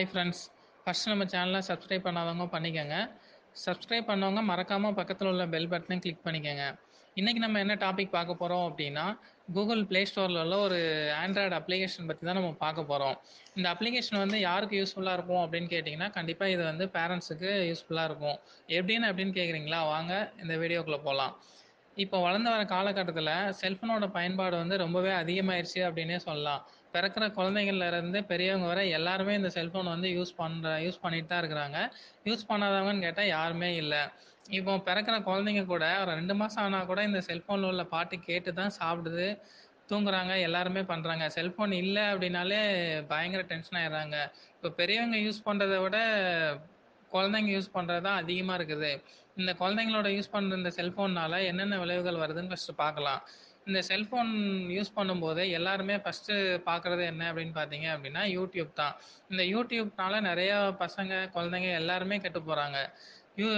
Hi friends first நம்ம சேனலை subscribe பண்ணாதவங்க பண்ணிக்கோங்க. சப்ஸ்கிரைப் பண்ணவங்க மறக்காமல் பக்கத்தில் உள்ள பெல் பட்டனையும் கிளிக் பண்ணிக்கோங்க. இன்றைக்கி நம்ம என்ன டாபிக் பார்க்க போகிறோம் அப்படின்னா கூகுள் ப்ளே ஸ்டோரில் உள்ள ஒரு ஆண்ட்ராய்டு அப்ளிகேஷன் பற்றி தான் நம்ம பார்க்க போகிறோம் இந்த அப்ளிகேஷன் வந்து யாருக்கு யூஸ்ஃபுல்லாக இருக்கும் அப்படின்னு கேட்டிங்கன்னா கண்டிப்பாக இது வந்து பேரண்ட்ஸுக்கு யூஸ்ஃபுல்லாக இருக்கும். எப்படின்னு அப்படின்னு கேட்குறீங்களா வாங்க இந்த வீடியோக்குள்ளே போகலாம் இப்போ வளர்ந்து வர காலகட்டத்தில் செல்ஃபோனோட பயன்பாடு வந்து ரொம்பவே அதிகமாயிருச்சு அப்படின்னே சொல்லலாம். பிறக்கிற குழந்தைங்கள்ல இருந்து பெரியவங்க வரை எல்லாருமே இந்த செல்ஃபோன் வந்து யூஸ் பண்ணுற யூஸ் பண்ணிட்டு தான் இருக்கிறாங்க. யூஸ் பண்ணாதவங்கன்னு கேட்டால் யாருமே இல்லை. இப்போ பிறக்கிற குழந்தைங்க கூட ஒரு ரெண்டு மாதம் ஆனால் கூட இந்த செல்ஃபோனில் உள்ள பாட்டு கேட்டு தான் சாப்பிடுது தூங்குறாங்க எல்லாருமே பண்ணுறாங்க செல்ஃபோன் இல்லை அப்படின்னாலே பயங்கர டென்ஷன் ஆயிடுறாங்க. இப்போ பெரியவங்க யூஸ் பண்ணுறத விட குழந்தைங்க யூஸ் பண்ணுறது தான் அதிகமாக இருக்குது. இந்த குழந்தைங்களோட யூஸ் பண்ணுற இந்த செல்ஃபோன்னால் என்னென்ன விளைவுகள் வருதுன்னு ஃபஸ்ட்டு பார்க்கலாம். இந்த செல்ஃபோன் யூஸ் பண்ணும்போது எல்லாருமே ஃபஸ்ட்டு பார்க்குறது என்ன அப்படின்னு பார்த்தீங்க அப்படின்னா யூடியூப் தான். இந்த யூடியூப்னால நிறையா பசங்க குழந்தைங்க எல்லாருமே கெட்டு போகிறாங்க யூ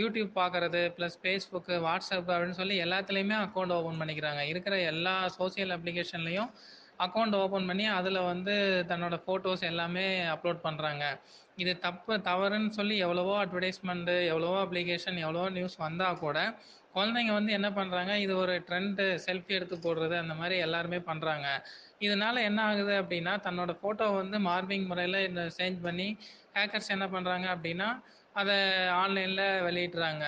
யூடியூப் பார்க்குறது ப்ளஸ் ஃபேஸ்புக்கு வாட்ஸ்அப் அப்படின்னு சொல்லி எல்லாத்துலேயுமே அக்கௌண்ட் ஓப்பன் பண்ணிக்கிறாங்க. இருக்கிற எல்லா சோசியல் அப்ளிகேஷன்லேயும் அக்கௌண்ட் ஓப்பன் பண்ணி அதில் வந்து தன்னோட ஃபோட்டோஸ் எல்லாமே அப்லோட் பண்ணுறாங்க இது தப்பு தவறுன்னு சொல்லி எவ்வளவோ அட்வர்டைஸ்மெண்ட்டு எவ்வளவோ அப்ளிகேஷன் எவ்வளவோ நியூஸ் வந்தால் கூட குழந்தைங்க வந்து என்ன பண்ணுறாங்க இது ஒரு ட்ரெண்டு செல்ஃபி எடுத்து போடுறது அந்த மாதிரி எல்லாருமே பண்ணுறாங்க இதனால என்ன ஆகுது அப்படின்னா தன்னோட ஃபோட்டோ வந்து மார்பிங் முறையில் இந்த சேஞ்ச் பண்ணி ஹேக்கர்ஸ் என்ன பண்ணுறாங்க அப்படின்னா அதை ஆன்லைனில் வெளியிடுறாங்க.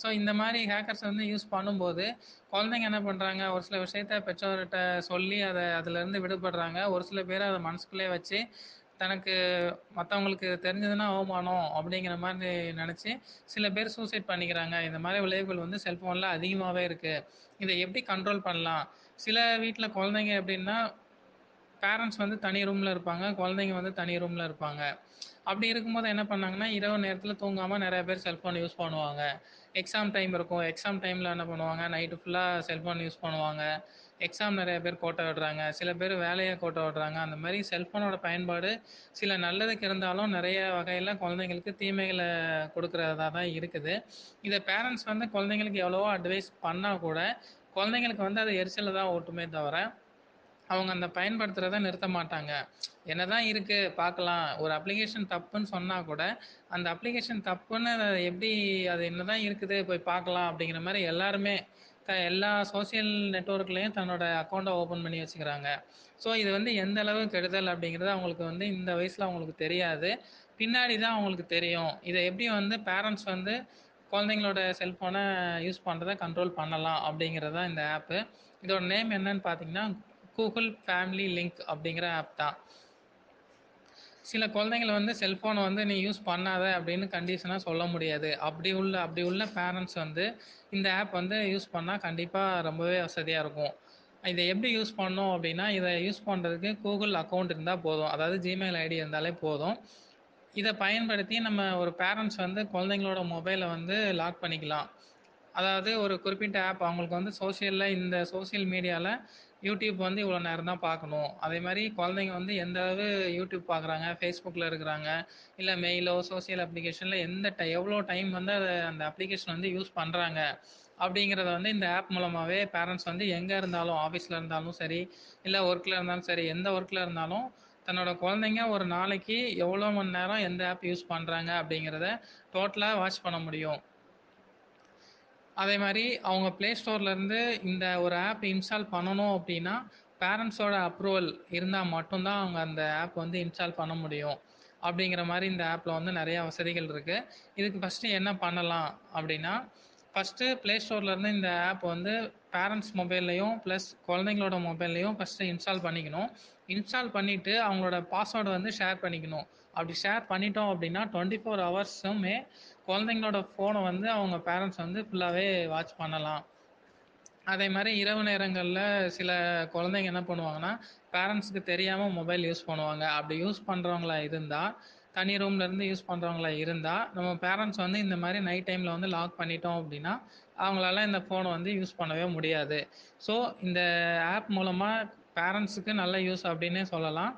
ஸோ இந்த மாதிரி ஹேக்கர்ஸ் வந்து யூஸ் பண்ணும்போது குழந்தைங்க என்ன பண்ணுறாங்க ஒரு சில விஷயத்த பெற்றோர்கிட்ட சொல்லி அதை அதுலேருந்து விடுபடுறாங்க. ஒரு சில பேர் அதை மனசுக்குள்ளே வச்சு தனக்கு மற்றவங்களுக்கு தெரிஞ்சதுன்னா அவமானம் அப்படிங்கிற மாதிரி நினச்சி சில பேர் சூசைட் பண்ணிக்கிறாங்க. இந்த மாதிரி விளைவுகள் வந்து செல்ஃபோனில் அதிகமாகவே இருக்குது இதை எப்படி கண்ட்ரோல் பண்ணலாம்? சில வீட்டில் குழந்தைங்க எப்படின்னா பேரண்ட்ஸ் வந்து தனி ரூமில் இருப்பாங்க. குழந்தைங்க வந்து தனி ரூமில் இருப்பாங்க. அப்படி இருக்கும்போது என்ன பண்ணாங்கன்னா இரவு நேரத்தில் தூங்காமல் நிறைய பேர் செல்ஃபோன் யூஸ் பண்ணுவாங்க. எக்ஸாம் டைம் இருக்கும். எக்ஸாம் டைமில் என்ன பண்ணுவாங்க? நைட்டு ஃபுல்லாக செல்ஃபோன் யூஸ் பண்ணுவாங்க. எக்ஸாம் நிறைய பேர் கோட்டை விடுறாங்க. சில பேர் வேலையை கோட்டை விடுறாங்க. அந்த மாதிரி செல்ஃபோனோட பயன்பாடு சில நல்லதுக்கு இருந்தாலும் நிறைய வகையில் குழந்தைங்களுக்கு தீமைகளை கொடுக்குறதா தான் இருக்குது. இதை பேரண்ட்ஸ் வந்து குழந்தைங்களுக்கு எவ்வளவோ அட்வைஸ் பண்ணால் கூட குழந்தைங்களுக்கு வந்து அது எரிச்சலை தான் ஓட்டுமே தவிர அவங்க அந்த பயன்படுத்துகிறத நிறுத்த மாட்டாங்க. என்ன தான் இருக்குது பார்க்கலாம். ஒரு அப்ளிகேஷன் தப்புன்னு சொன்னால் கூட அந்த அப்ளிகேஷன் தப்புன்னு எப்படி அது என்ன தான் இருக்குது போய் பார்க்கலாம் அப்படிங்கிற மாதிரி எல்லாருமே எல்லா சோசியல் நெட்ஒர்க்லேயும் தன்னோட அக்கௌண்ட்டை ஓப்பன் பண்ணி வச்சுக்கிறாங்க. ஸோ இது வந்து எந்த அளவு கெடுதல் அப்படிங்கிறது அவங்களுக்கு வந்து இந்த வயசில் அவங்களுக்கு தெரியாது. பின்னாடி தான் அவங்களுக்கு தெரியும். இதை எப்படி வந்து பேரண்ட்ஸ் வந்து குழந்தைங்களோட செல்ஃபோனை யூஸ் பண்ணுறதை கண்ட்ரோல் பண்ணலாம் அப்படிங்கிறது தான் இந்த ஆப்பு இதோட நேம் என்னன்னு பார்த்தீங்கன்னா கூகுள் ஃபேமிலி லிங்க் அப்படிங்கிற ஆப் தான். சில குழந்தைங்களை வந்து செல்ஃபோனை வந்து நீ யூஸ் பண்ணாத அப்படின்னு கண்டிஷனாக சொல்ல முடியாது. அப்படி உள்ள அப்படி உள்ள பேரண்ட்ஸ் வந்து இந்த ஆப் வந்து யூஸ் பண்ணால் கண்டிப்பாக ரொம்பவே வசதியாக இருக்கும். இதை எப்படி யூஸ் பண்ணோம் அப்படின்னா இதை யூஸ் பண்ணுறதுக்கு கூகுள் அக்கௌண்ட் இருந்தால் போதும். அதாவது ஜிமெயில் ஐடி இருந்தாலே போதும். இதை பயன்படுத்தி நம்ம ஒரு பேரண்ட்ஸ் வந்து குழந்தைங்களோட மொபைலை வந்து லாக் பண்ணிக்கலாம். அதாவது ஒரு குறிப்பிட்ட ஆப் அவங்களுக்கு வந்து சோசியலில் இந்த சோசியல் மீடியாவில் யூடியூப் வந்து இவ்வளோ நேரம் தான் பார்க்கணும். அதே மாதிரி குழந்தைங்க வந்து எந்த அளவு யூடியூப் பார்க்குறாங்க ஃபேஸ்புக்கில் இருக்கிறாங்க இல்லை மெயிலோ சோசியல் அப்ளிகேஷனில் எந்த டை எவ்வளோ டைம் வந்து அதை அந்த அப்ளிகேஷன் வந்து யூஸ் பண்ணுறாங்க அப்படிங்கிறத வந்து இந்த ஆப் மூலமாகவே பேரண்ட்ஸ் வந்து எங்கே இருந்தாலும் ஆஃபீஸில் இருந்தாலும் சரி இல்லை ஒர்க்கில் இருந்தாலும் சரி எந்த ஒர்க்கில் இருந்தாலும் தன்னோட குழந்தைங்க ஒரு நாளைக்கு எவ்வளோ மணி நேரம் எந்த ஆப் யூஸ் பண்ணுறாங்க அப்படிங்கிறத டோட்டலாக வாட்ச் பண்ண முடியும். அதே மாதிரி அவங்க ப்ளே ஸ்டோர்லேருந்து இந்த ஒரு ஆப் இன்ஸ்டால் பண்ணணும் அப்படின்னா பேரண்ட்ஸோட அப்ரூவல் இருந்தால் மட்டும்தான் அவங்க அந்த ஆப் வந்து இன்ஸ்டால் பண்ண முடியும். அப்படிங்கிற மாதிரி இந்த ஆப்பில் வந்து நிறையா வசதிகள் இருக்குது இதுக்கு ஃபஸ்ட்டு என்ன பண்ணலாம் அப்படின்னா ஃபஸ்ட்டு ப்ளே ஸ்டோர்லேருந்து இந்த ஆப் வந்து பேரண்ட்ஸ் மொபைல்லையும் ப்ளஸ் குழந்தைங்களோட மொபைல்லையும் ஃபஸ்ட்டு இன்ஸ்டால் பண்ணிக்கணும். இன்ஸ்டால் பண்ணிவிட்டு அவங்களோட பாஸ்வேர்டு வந்து ஷேர் பண்ணிக்கணும். அப்படி ஷேர் பண்ணிட்டோம் அப்படின்னா டுவெண்ட்டி ஃபோர் ஹவர்ஸுமே குழந்தைங்களோட ஃபோனை வந்து அவங்க பேரண்ட்ஸ் வந்து ஃபுல்லாகவே வாட்ச் பண்ணலாம். அதே மாதிரி இரவு நேரங்களில் சில குழந்தைங்க என்ன பண்ணுவாங்கன்னா பேரண்ட்ஸுக்கு தெரியாமல் மொபைல் யூஸ் பண்ணுவாங்க. அப்படி யூஸ் பண்ணுறவங்களா இருந்தால் தனி ரூம்லேருந்து யூஸ் பண்ணுறவங்களா இருந்தால் நம்ம பேரண்ட்ஸ் வந்து இந்த மாதிரி நைட் டைமில் வந்து லாக் பண்ணிட்டோம் அப்படின்னா அவங்களால இந்த ஃபோனை வந்து யூஸ் பண்ணவே முடியாது. ஸோ இந்த ஆப் மூலமாக பேரண்ட்ஸுக்கு நல்ல யூஸ் அப்படின்னே சொல்லலாம்.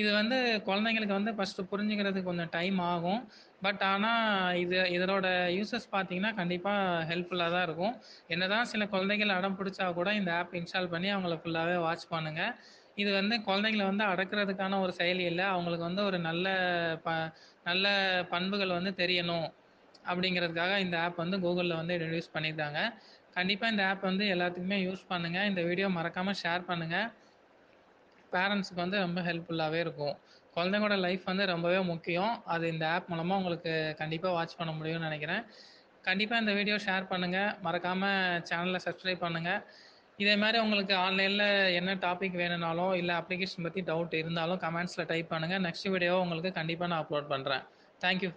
இது வந்து குழந்தைங்களுக்கு வந்து ஃபஸ்ட்டு புரிஞ்சுக்கிறதுக்கு கொஞ்சம் டைம் ஆகும். பட் ஆனால் இது இதனோட யூசஸ் பார்த்தீங்கன்னா கண்டிப்பாக ஹெல்ப்ஃபுல்லாக தான் இருக்கும். என்ன தான் சில குழந்தைகள் அடம் பிடிச்சா கூட இந்த ஆப் இன்ஸ்டால் பண்ணி அவங்கள ஃபுல்லாகவே வாட்ச் பண்ணுங்கள் இது வந்து குழந்தைங்கள வந்து அடக்குறதுக்கான ஒரு செயலி இல்லை அவங்களுக்கு வந்து ஒரு நல்ல ப நல்ல பண்புகள் வந்து தெரியணும் அப்படிங்கிறதுக்காக இந்த ஆப் வந்து கூகுளில் வந்து இன்ட்ரடியூஸ் பண்ணியிருக்காங்க. கண்டிப்பாக இந்த ஆப் வந்து எல்லாத்துக்குமே யூஸ் பண்ணுங்கள் இந்த வீடியோ மறக்காமல் ஷேர் பண்ணுங்கள் பேரண்ட்ஸுக்கு வந்து ரொம்ப ஹெல்ப்ஃபுல்லாகவே இருக்கும். குழந்தைங்களோட லைஃப் வந்து ரொம்பவே முக்கியம். அது இந்த ஆப் மூலமாக உங்களுக்கு கண்டிப்பாக வாட்ச் பண்ண முடியும்னு நினைக்கிறேன் கண்டிப்பாக இந்த வீடியோ ஷேர் பண்ணுங்கள் மறக்காமல் சேனலை சப்ஸ்கிரைப் பண்ணுங்கள் இதே மாதிரி உங்களுக்கு ஆன்லைன்ல என்ன டாபிக் வேணும்னாலும், இல்ல அப்ளிகேஷன் பத்தி டவுட் இருந்தாலும் கமெண்ட்ஸ்ல டைப் பண்ணுங்க. நெக்ஸ்ட் வீடியோ உங்களுக்கு கண்டிப்பா நான் அப்லோட் பண்றேன். Thank you